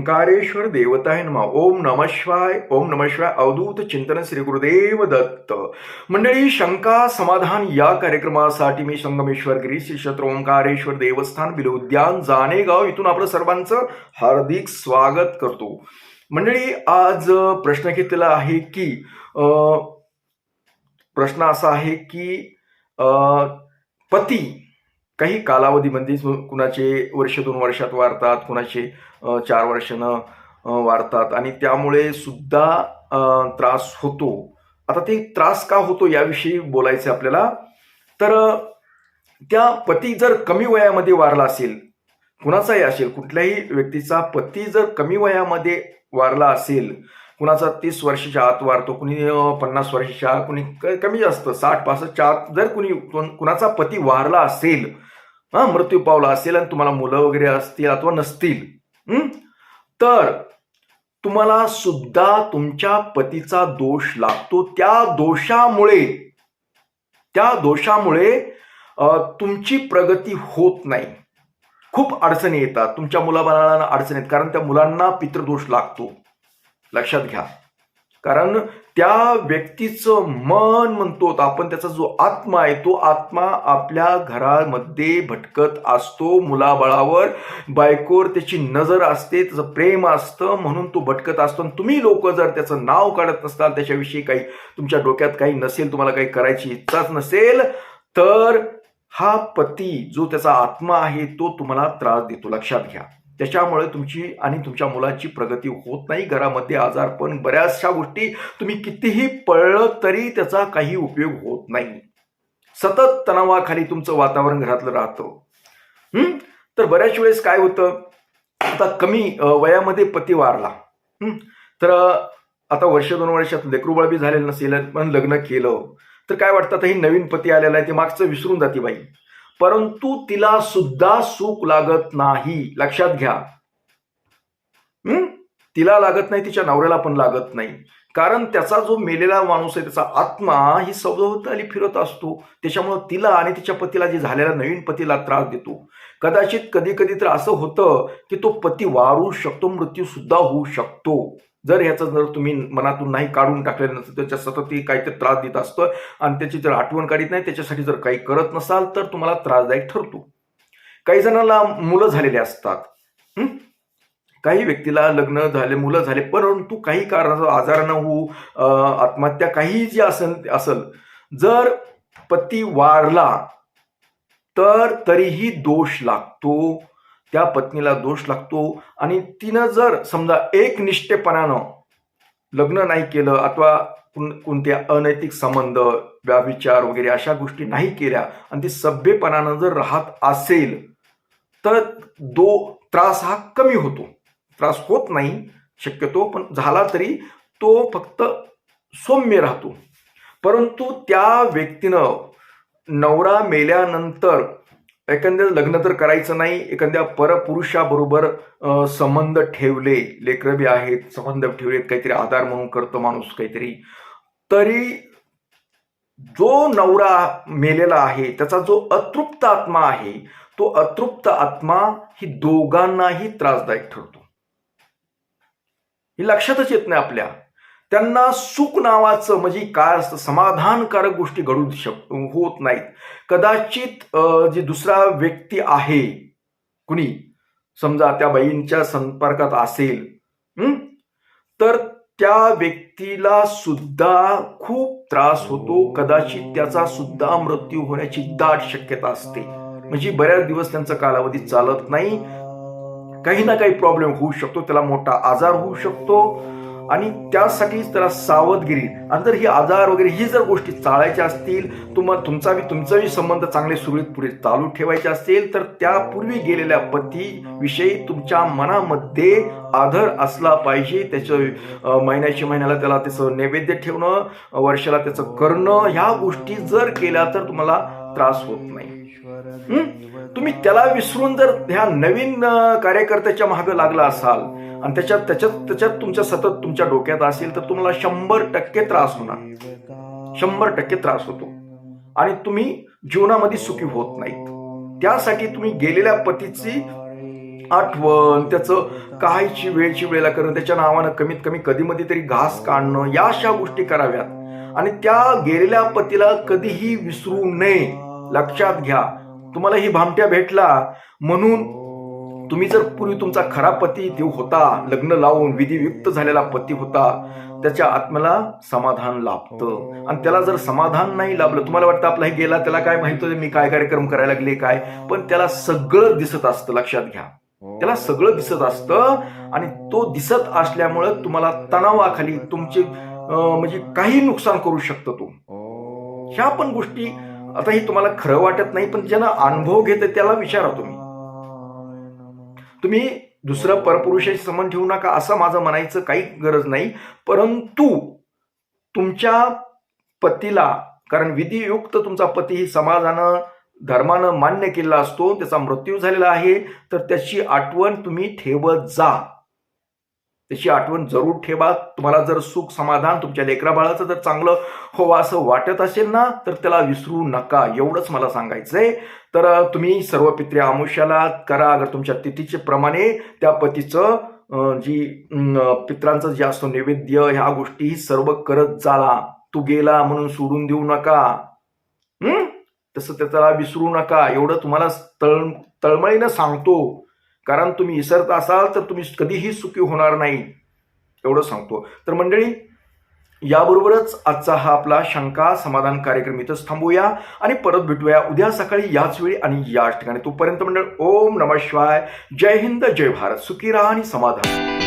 ओंकारेश्वर देवताय नमा. ओम नम शिवाय ओम नम शिवाय अवधूत चिंतन श्री गुरुदेव दत्त. मंडळी शंका समाधान या कार्यक्रमासाठी मी संगमेश्वर गिरी श्री क्षेत्र ओंकारेश्वर देवस्थान बिल उद्यान जाणेगाव इथून आपलं सर्वांचं हार्दिक स्वागत करतो. मंडळी आज प्रश्न घेतलेला आहे की अं, प्रश्न असा आहे की अं, पती काही कालावधीमध्ये कुणाचे वर्ष दोन वर्षात वारतात कुणाचे चार वर्षानं वाढतात. आणि त्यामुळे सुद्धा त्रास होतो. आता ते त्रास का होतो याविषयी बोलायचं आहे आपल्याला. तर त्या पती जर कमी वयामध्ये वारला असेल कुणाचाही असेल कुठल्याही व्यक्तीचा पती जर कमी वयामध्ये वारला असेल कुणाचा तीस वर्षाच्या आत वारतो कुणी पन्नास वर्षाच्या आत, कुणी कमी जास्त साठ पासष्टच्या आत जर कुणी कुणाचा पती वारला असेल हा मृत्यू पावला असेल आणि तुम्हाला मुलं वगैरे असतील अथवा नसतील तर तुम्हाला सुद्धा तुमच्या पतीचा दोष लागतो. त्या दोषामुळे त्या दोषामुळे तुमची प्रगती होत नाही. खूप अडचणी येतात. तुमच्या मुलाबाळांना अडचणी येत कारण त्या मुलांना पितृदोष लागतो. लक्षात घ्या. कारण त्या व्यक्तीचं मन म्हणतो आपण त्याचा जो आत्मा आहे तो आत्मा आपल्या घरामध्ये भटकत असतो मुलाबाळावर. बायकोवर त्याची नजर असते त्याचं प्रेम असतं म्हणून तो भटकत असतो. आणि तुम्ही लोक जर त्याचं नाव काढत नसताल त्याच्याविषयी काही तुमच्या डोक्यात काही नसेल तुम्हाला काही करायची इच्छाच नसेल तर हा पती जो त्याचा आत्मा आहे तो तुम्हाला त्रास देतो. लक्षात घ्या. त्याच्यामुळे तुमची आणि तुमच्या मुलाची प्रगती होत नाही. घरामध्ये आजारपण बऱ्याचशा गोष्टी तुम्ही कितीही पळलं तरी त्याचा काही उपयोग होत नाही. सतत तणावाखाली तुमचं वातावरण घरातलं राहतं. हम्म? तर बऱ्याच वेळेस काय होतं? आता कमी वयामध्ये पती वारला तर आता वर्ष दोन वर्षात लेकरूबाळ बी झालेलं नसेल पण लग्न केलं. तर काय वाटतं? आता ही नवीन पती आलेला आहे ते मागचं विसरून जाते बाई. परंतु तिला सुद्धा सुख लागत नाही. लक्षात घ्या. हम्म तिला लागत नाही तिच्या नवऱ्याला पण लागत नाही. कारण त्याचा जो मेलेला माणूस आहे त्याचा आत्मा ही सभोवताली फिरत असतो. त्याच्यामुळं तिला आणि तिच्या पतीला जे झालेला नवीन पतीला त्रास देतो. कदाचित कधी कधी तर असं होतं की तो पती वारू शकतो मृत्यू सुद्धा होऊ शकतो. जर ह्याचं जर तुम्ही मनातून नाही काढून टाकलेलं नसेल त्याच्या सततही काहीतरी त्रास देत असतं. आणि त्याची जर आठवण काढत नाही त्याच्यासाठी जर काही करत नसाल तर तुम्हाला त्रासदायक ठरतो. काही जणांना मुलं झालेली असतात. काही व्यक्तीला लग्न झाले मुलं झाले परंतु काही कारणाचं आजारानं होऊ आत्महत्या काही जी असेल असल जर पती वारला तर तरीही दोष लागतो. त्या पत्नीला दोष लागतो. आणि तिनं जर समजा एक निष्ठेपणानं लग्न नाही केलं अथवा कोणत्या अनैतिक संबंध व्याविचार वगैरे अशा गोष्टी नाही केल्या आणि ती सभ्यपणानं जर राहत असेल तर दो त्रास हा कमी होतो. त्रास होत नाही शक्यतो पण झाला तरी तो फक्त सौम्य राहतो. परंतु त्या व्यक्तीनं नवरा मेल्यानंतर एखाद्या लग्न तर करायचं नाही एखाद्या परपुरुषाबरोबर संबंध ठेवले. लेकरबी आहेत संबंध ठेवलेत काहीतरी आधार म्हणून करतो माणूस काहीतरी. तरी जो नवरा मेलेला आहे त्याचा जो अतृप्त आत्मा आहे तो अतृप्त आत्मा ही दोघांनाही त्रासदायक ठरतो. हे लक्षातच येत नाही आपल्या. त्यांना सुख नावाचं म्हणजे काय असतं समाधानकारक गोष्टी घडू शक होत नाहीत. कदाचित जी दुसरा व्यक्ती आहे कुणी? समजा त्या बाईंच्या संपर्कात असेल हं? तर त्या व्यक्तीला सुद्धा खूप त्रास होतो. कदाचित त्याचा सुद्धा मृत्यू होण्याची दाट शक्यता असते. म्हणजे बऱ्याच दिवस त्यांचा कालावधी चालत नाही. काही ना काही प्रॉब्लेम होऊ शकतो. त्याला मोठा आजार होऊ शकतो. आणि त्यासाठीच त्याला सावधगिरी आणि जर ही आजार वगैरे ही जर गोष्टी चाळायच्या असतील तुम्हाला तुमचा बी तुमचाही संबंध चांगले सुरळीत पुढे चालू ठेवायचे असतील तर त्यापूर्वी गेलेल्या पतीविषयी तुमच्या मनामध्ये आदर असला पाहिजे. त्याचं महिन्याच्या महिन्याला त्याला त्याचं नैवेद्य ठेवणं वर्षाला त्याचं करणं ह्या गोष्टी जर केल्या तर तुम्हाला त्रास होत नाही. तुम्ही त्याला विसरून जर ह्या नवीन कार्यकर्त्याच्या मागं लागला असाल आणि त्याच्यात त्याच्यात त्याच्यात तुमच्या सतत तुमच्या डोक्यात असेल तर तुम्हाला शंभर टक्के त्रास होणार. शंभर टक्के त्रास होतो. आणि तुम्ही जीवनामध्ये सुखी होत नाहीत. त्यासाठी तुम्ही गेलेल्या पतीची आठवण त्याचं काहीची वेळची वेळेला करणं त्याच्या नावानं कमीत कमी कधीमध्ये तरी घास काढणं या अशा गोष्टी कराव्यात. आणि त्या गेलेल्या पतीला कधीही विसरू नये. लक्षात घ्या. तुम्हाला ही भामट्या भेटला म्हणून तुम्ही जर पूर्वी तुमचा खरा पती देव होता लग्न लावून विधियुक्त झालेला पती होता त्याच्या आत्म्याला समाधान लाभतं. आणि त्याला जर समाधान नाही लाभलं तुम्हाला वाटतं आपला हे गेला त्याला काय माहीत होतं मी काय कार्यक्रम करायला लागले काय? पण त्याला सगळं दिसत असतं लक्षात घ्या. त्याला सगळं दिसत असतं आणि तो दिसत असल्यामुळं तुम्हाला तणावाखाली तुमचे म्हणजे काही नुकसान करू शकतो तो. ह्या पण गोष्टी आता ही तुम्हाला खरं वाटत नाही पण ज्यांना अनुभव घेते त्याला विचारा तुम्ही. तुम्ही दुसरं परपुरुषाशी संबंध ठेवू नका असं माझं म्हणायचं काही गरज नाही. परंतु तुमच्या पतीला कारण विधियुक्त तुमचा पती ही समाजानं धर्मानं मान्य केलेला असतो त्याचा मृत्यू झालेला आहे तर त्याची आठवण तुम्ही ठेवत जा. त्याची आठवण जरूर ठेवा. तुम्हाला जर सुख समाधान तुमच्या लेकरा बाळाचं जर चांगलं हवं असं वाटत असेल ना तर त्याला विसरू नका. एवढंच मला सांगायचंय. तर तुम्ही सर्व पित्रे आमुष्याला करा. अगर तुमच्या तिथीचे प्रमाणे त्या पतीचं जी पित्रांचं जे असतो नैवेद्य ह्या गोष्टी सर्व करत जाला. तू गेला म्हणून सोडून देऊ नका. हम्म तसं त्याला विसरू नका. एवढं तुम्हाला तळ तळमळीनं सांगतो. कारण तुम्ही विसरत असाल तर तुम्ही कधीही सुखी होणार नाही एवढं सांगतो. तर मंडळी याबरोबरच आजचा हा आपला शंका समाधान कार्यक्रम इथंच थांबूया आणि परत भेटूया उद्या सकाळी याच वेळी आणि याच ठिकाणी. तोपर्यंत मंडळ ओम नमः शिवाय. जय हिंद जय भारत. सुखी राहा आणि समाधान.